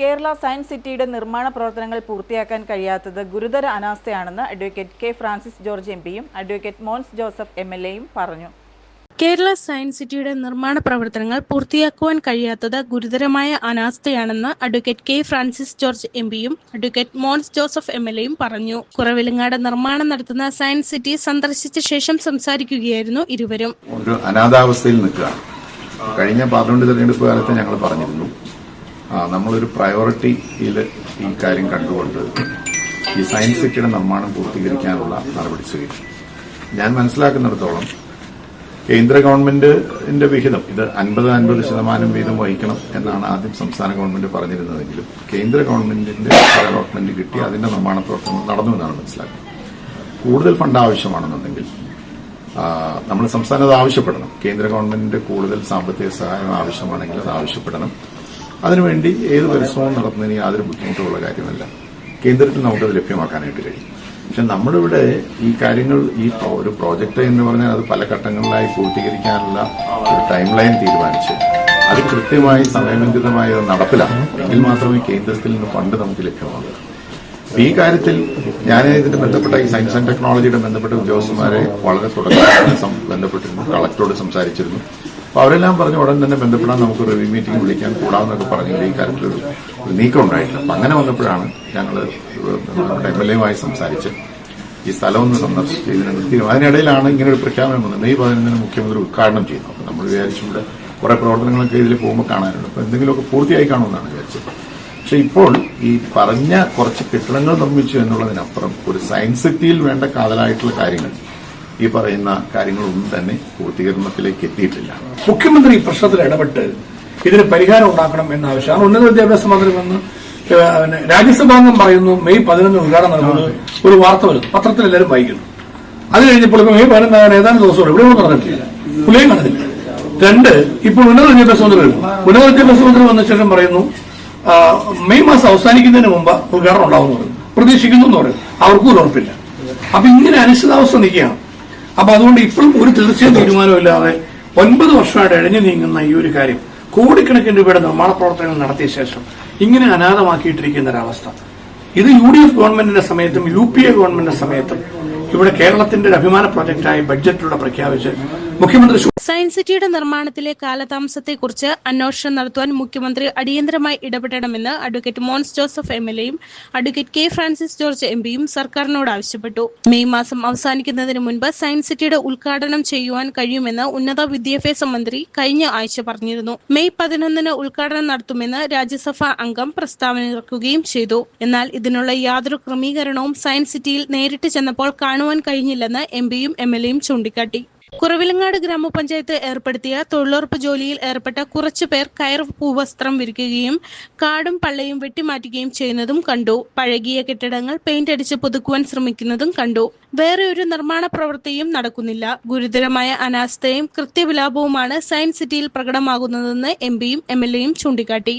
Kerala science സിറ്റിയുടെ നിർമ്മാണ പ്രവർത്തനങ്ങൾ പൂർത്തിയാക്കാൻ കഴിയാത്തത് ഗുരുതര അനാസ്ഥയാണെന്ന് advocate K Francis George M പിയും advocate Mons Joseph M L എയും പറഞ്ഞു. കേരള സയൻസ് സിറ്റിയുടെ നിർമ്മാണ പ്രവർത്തനങ്ങൾ പൂർത്തിയാക്കുവാൻ കഴിയാത്തത് ഗുരുതരമായ അനാസ്ഥയാണെന്ന് advocate K Francis George M പിയും advocate Mons Joseph M L എയും പറഞ്ഞു. കുറവിലങ്ങാട് നിർമ്മാണം നടത്തുന്ന സയൻസ് സിറ്റി സന്ദർശിച്ച ശേഷം സംസാരിക്കുകയായിരുന്നു ഇരുവരും. ഒരു അനാഥാവസ്ഥയിൽ നിൽക്കുകയാണ്. കഴിഞ്ഞ പാർലമെന്റ് തെരഞ്ഞെടുപ്പ് കാലത്ത് ഞങ്ങൾ പറഞ്ഞിരുന്നു. നമ്മളൊരു പ്രയോറിറ്റിയിൽ ഈ കാര്യം കണ്ടുകൊണ്ട് ഈ സയൻസ് സിറ്റിയുടെ നിർമ്മാണം പൂർത്തീകരിക്കാനുള്ള നടപടി സ്വീകരിക്കും ഞാൻ മനസ്സിലാക്കുന്നിടത്തോളം കേന്ദ്ര ഗവൺമെന്റിന്റെ വിഹിതം ഇത് അൻപത് അൻപത് ശതമാനം വീതം വഹിക്കണം എന്നാണ് ആദ്യം സംസ്ഥാന ഗവൺമെന്റ് പറഞ്ഞിരുന്നതെങ്കിലും കേന്ദ്ര ഗവൺമെന്റിന്റെ അലോട്ട്മെന്റ് കിട്ടി അതിന്റെ നിർമ്മാണ പ്രവർത്തനങ്ങൾ നടന്നു എന്നാണ് മനസ്സിലാക്കുന്നത്. കൂടുതൽ ഫണ്ട് ആവശ്യമാണെന്നുണ്ടെങ്കിൽ നമ്മൾ സംസ്ഥാനം അത് ആവശ്യപ്പെടണം. കേന്ദ്ര ഗവൺമെന്റിന്റെ കൂടുതൽ സാമ്പത്തിക സഹായം ആവശ്യമാണെങ്കിൽ അത് ആവശ്യപ്പെടണം. അതിനുവേണ്ടി ഏത് പരിശ്രമവും നടത്തുന്നതിന് യാതൊരു ബുദ്ധിമുട്ടുള്ള കാര്യമല്ല. കേന്ദ്രത്തിൽ നമുക്കത് ലഭ്യമാക്കാനായിട്ട് കഴിയും. പക്ഷെ നമ്മളിവിടെ ഈ കാര്യങ്ങൾ ഈ ഒരു പ്രോജക്റ്റ് എന്ന് പറഞ്ഞാൽ അത് പല ഘട്ടങ്ങളിലായി പൂർത്തീകരിക്കാനുള്ള ഒരു ടൈം ലൈൻ തീരുമാനിച്ച് അത് കൃത്യമായി സമയബന്ധിതമായി അത് നടപ്പിലാക്കും എങ്കിൽ മാത്രമേ കേന്ദ്രത്തിൽ നിന്ന് ഫണ്ട് നമുക്ക് ലഭ്യമാകൂ ഈ കാര്യത്തിൽ ഞാൻ ഇതിന്റെ ബന്ധപ്പെട്ട ഈ സയൻസ് ആൻഡ് ടെക്നോളജിയുടെ ബന്ധപ്പെട്ട ഉദ്യോഗസ്ഥന്മാരെ വളരെ തുടക്കം ബന്ധപ്പെട്ടിരുന്നു കളക്ടറോട് സംസാരിച്ചിരുന്നു. അപ്പൊ അവരെല്ലാം പറഞ്ഞു ഉടൻ തന്നെ ബന്ധപ്പെടാൻ നമുക്ക് റിവ്യൂ മീറ്റിംഗ് വിളിക്കാൻ കൂടാമെന്നൊക്കെ പറഞ്ഞെങ്കിൽ ഈ ഒരു നീക്കം ഉണ്ടായിട്ടില്ല. അപ്പൊ അങ്ങനെ വന്നപ്പോഴാണ് ഞങ്ങൾ എം എൽ എയുമായി സംസാരിച്ച് ഈ സ്ഥലം ഒന്ന് സന്ദർശിച്ച് ഇതിനെ തീരുമാനം. അതിനിടയിലാണ് ഇങ്ങനെ ഒരു പ്രഖ്യാപനം വന്നത്. മെയ് പതിനൊന്നിന് മുഖ്യമന്ത്രി ഉദ്ഘാടനം ചെയ്യുന്നു. അപ്പൊ നമ്മൾ വിചാരിച്ചുകൊണ്ട് കുറേ പ്രവർത്തനങ്ങളൊക്കെ ഇതിൽ പോകുമ്പോൾ കാണാനുണ്ട്. അപ്പൊ എന്തെങ്കിലുമൊക്കെ പൂർത്തിയായി കാണുമെന്നാണ് വിചാരിച്ചത്. പക്ഷെ ഇപ്പോൾ ഈ പറഞ്ഞ കുറച്ച് കെട്ടിടങ്ങൾ നിർമ്മിച്ചു എന്നുള്ളതിനപ്പുറം ഒരു സയൻസ് സിറ്റിയിൽ വേണ്ട കാതലായിട്ടുള്ള കാര്യങ്ങൾ ഈ പറയുന്ന കാര്യങ്ങളൊന്നും തന്നെ പൂർത്തീകരണത്തിലേക്ക് എത്തിയിട്ടില്ല. മുഖ്യമന്ത്രി ഈ പ്രശ്നത്തിൽ ഇടപെട്ട് ഇതിന് പരിഹാരം ഉണ്ടാക്കണം എന്ന ആവശ്യമാണ്. ഉന്നത വിദ്യാഭ്യാസ മന്ത്രി വന്ന് രാജ്യസഭാംഗം പറയുന്നു മെയ് പതിനൊന്ന് ഉദ്ഘാടനം നടക്കുന്നത് ഒരു വാർത്ത വരുന്നു പത്രത്തിൽ എല്ലാവരും വായിക്കുന്നു. അത് കഴിഞ്ഞപ്പോൾ മെയ് പതിനൊന്നാകാൻ ഏതാനും ദിവസം ഇവിടെ ഒന്നും നടന്നിട്ടില്ല. പുള്ളിയും കണ്ടില്ല രണ്ട് ഇപ്പോൾ ഉന്നത വിദ്യാഭ്യാസ മന്ത്രി വരുന്നു ഉന്നത വിദ്യാഭ്യാസ മന്ത്രി വന്ന ശേഷം പറയുന്നു മെയ് മാസം അവസാനിക്കുന്നതിന് മുമ്പ് ഉദ്ഘാടനം ഉണ്ടാവുമെന്ന് പറയുന്നു പ്രതീക്ഷിക്കുന്നു എന്ന് പറയും അവർക്കും ഒരു ഉറപ്പില്ല. അപ്പൊ ഇങ്ങനെ അനിശ്ചിതാവസ്ഥ നിൽക്കുകയാണ്. അപ്പൊ അതുകൊണ്ട് ഇപ്പോഴും ഒരു തീർച്ചയായും തീരുമാനമില്ലാതെ ഒൻപത് വർഷമായിട്ട് ഇഴഞ്ഞു നീങ്ങുന്ന ഈ ഒരു കാര്യം കോടിക്കണക്കിന് രൂപയുടെ നിർമ്മാണ പ്രവർത്തനങ്ങൾ നടത്തിയ ശേഷം ഇങ്ങനെ അനാഥമാക്കിയിട്ടിരിക്കുന്ന ഒരവസ്ഥ. ഇത് യു ഡി എഫ് ഗവൺമെന്റിന്റെ സമയത്തും യു പി എ ഗവൺമെന്റിന്റെ സമയത്തും ഇവിടെ കേരളത്തിന്റെ ഒരു അഭിമാന പ്രോജക്റ്റായി ബഡ്ജറ്റിലൂടെ പ്രഖ്യാപിച്ച് മുഖ്യമന്ത്രി സയൻസ് സിറ്റിയുടെ നിർമ്മാണത്തിലെ കാലതാമസത്തെക്കുറിച്ച് അന്വേഷണം നടത്തുവാൻ മുഖ്യമന്ത്രി അടിയന്തരമായി ഇടപെടണമെന്ന് advocate Mons Joseph M L എയും advocate K Francis George M പിയും സർക്കാരിനോട് ആവശ്യപ്പെട്ടു. മെയ് മാസം അവസാനിക്കുന്നതിന് മുൻപ് സയൻസ് സിറ്റിയുടെ ഉദ്ഘാടനം ചെയ്യുവാൻ കഴിയുമെന്ന് ഉന്നത വിദ്യാഭ്യാസ മന്ത്രി കഴിഞ്ഞ ആഴ്ച പറഞ്ഞിരുന്നു. മെയ് പതിനൊന്നിന് ഉദ്ഘാടനം നടത്തുമെന്ന് രാജ്യസഭാ അംഗം പ്രസ്താവന ഇറക്കുകയും ചെയ്തു. എന്നാൽ ഇതിനുള്ള യാതൊരു ക്രമീകരണവും സയൻസ് സിറ്റിയിൽ നേരിട്ട് ചെന്നപ്പോൾ കാണുവാൻ കഴിഞ്ഞില്ലെന്ന് എം പിയും എം എൽ എയും ചൂണ്ടിക്കാട്ടി. കുറവിലങ്ങാട് ഗ്രാമപഞ്ചായത്ത് ഏർപ്പെടുത്തിയ തൊഴിലുറപ്പ് ജോലിയിൽ ഏർപ്പെട്ട കുറച്ചു പേർ കയർ പൂവസ്ത്രം വിരിക്കുകയും കാടും പള്ളയും വെട്ടിമാറ്റുകയും ചെയ്യുന്നതും കണ്ടു. പഴകിയ കെട്ടിടങ്ങൾ പെയിന്റ് അടിച്ച് പുതുക്കുവാൻ ശ്രമിക്കുന്നതും കണ്ടു. വേറെ ഒരു നിർമ്മാണ പ്രവൃത്തിയും നടക്കുന്നില്ല. ഗുരുതരമായ അനാസ്ഥയും കൃത്യവിലാപവുമാണ് സയൻസ് സിറ്റിയിൽ പ്രകടമാകുന്നതെന്ന് എം പിയും എം എൽ എയും ചൂണ്ടിക്കാട്ടി.